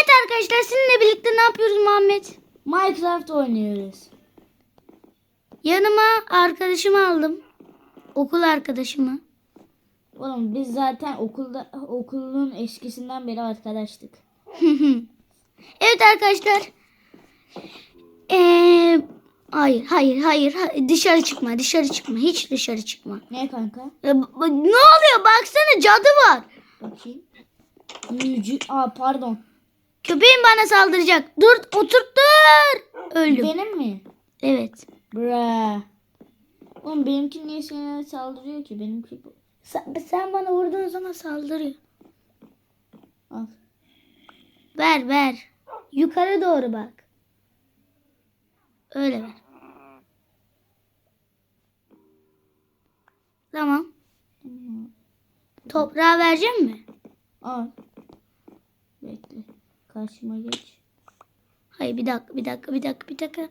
Evet arkadaşlar sizinle birlikte ne yapıyoruz Muhammed? Minecraft oynuyoruz. Yanıma arkadaşımı aldım. Okul arkadaşımı. Oğlum biz zaten okulda okulun eskisinden beri arkadaştık. evet arkadaşlar. Ee, hayır, hayır, hayır. Dışarı çıkma, dışarı çıkma. Hiç dışarı çıkma. Ne kanka? B- ne oluyor? Baksana cadı var. Bakayım. Büyücü. Aa pardon. Köpeğim bana saldıracak. Dur, oturttur. Öldüm. Benim mi? Evet. Bra. Oğlum benimki niye sana saldırıyor ki? Benimki bu. Sen, sen bana vurduğun zaman saldırıyor. Al. Ver, ver. Yukarı doğru bak. Öyle ver. Tamam. Toprağı vereceğim mi? Al. Bekle. Karşıma geç. Hayır bir dakika bir dakika bir dakika bir dakika.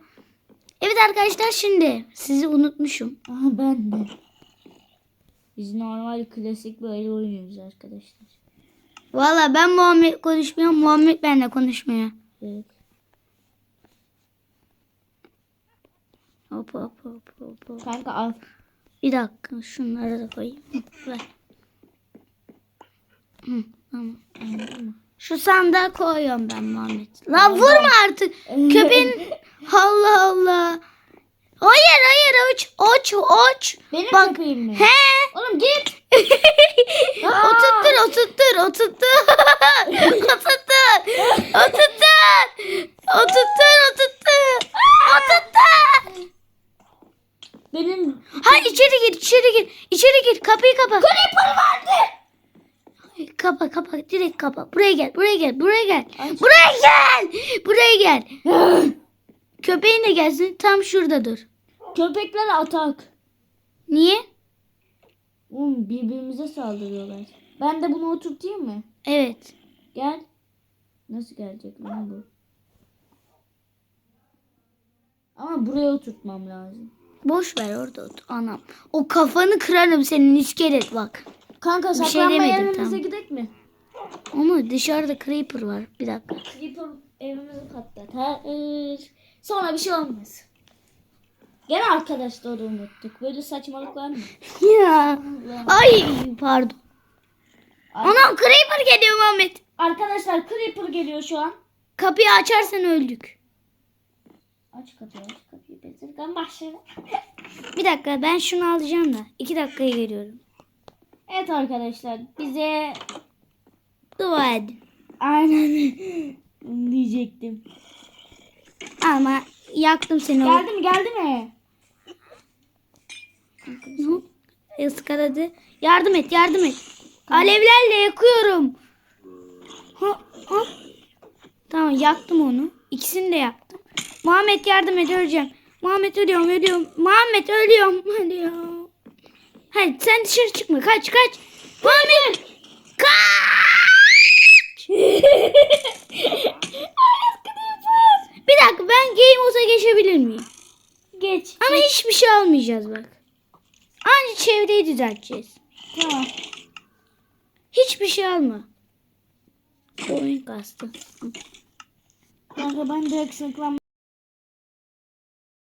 Evet arkadaşlar şimdi sizi unutmuşum. Aha ben de. Biz normal klasik böyle oynuyoruz arkadaşlar. Valla ben Muhammed konuşmuyorum Muhammed benimle konuşmuyor. Evet. Hop hop hop hop. hop. Kanka al. Bir dakika şunları da koyayım. Ver. Hı, tamam. Mı? Şu sandığa koyuyorum ben Muhammed. La vurma artık. Köpeğin Allah Allah. Hayır hayır aç aç aç. Benim Bak. köpeğim mi? He. Oğlum git. oturttur oturttur oturttur. oturttur. Oturttur. Oturttur oturttur. Oturttur. Benim Hayır içeri gir içeri gir. İçeri gir kapıyı kapa. Creeper. Kapa kapa direkt kapa. Buraya gel buraya gel buraya gel. Aç. Buraya gel. Buraya gel. Köpeğin de gelsin tam şurada dur. köpekler atak. Niye? Oğlum birbirimize saldırıyorlar. Ben de bunu oturtayım mı? Evet. Gel. Nasıl gelecek lan bu? Ama buraya oturtmam lazım. Boş ver orada otur. Anam. O kafanı kırarım senin iskelet bak. Kanka Bir şey saklanma demedim, yerimize tamam. gidelim mi? Ama dışarıda creeper var. Bir dakika. Creeper evimizi patlatır. Sonra bir şey olmaz. Gene arkadaşları unuttuk. Böyle saçmalık var mı? Ya. Ay pardon. Anam creeper geliyor Muhammed. Arkadaşlar Creeper geliyor şu an. Kapıyı açarsan öldük. Aç kapıyı aç kapıyı. Bezirgan başladı. Bir dakika ben şunu alacağım da. iki dakikaya geliyorum. Evet arkadaşlar bize Dua edin. aynen diyecektim. Ama yaktım seni. Geldi mi geldi mi? Iskaladı. Yardım et yardım et. Alevlerle yakıyorum. Hop, hop. Tamam yaktım onu. İkisini de yaktım. Muhammed yardım et öleceğim. Muhammed ölüyorum ölüyorum. Muhammed ölüyorum. Ölüyorum. Hadi sen dışarı çıkma. Kaç kaç. Muhammed. Kaç. Bir dakika ben game mode'a geçebilir miyim? Geç. Ama hiçbir şey almayacağız bak. Anca çevreyi düzelteceğiz. Tamam. Hiçbir şey alma. Oyun kastı. Kanka ben direkt saklanma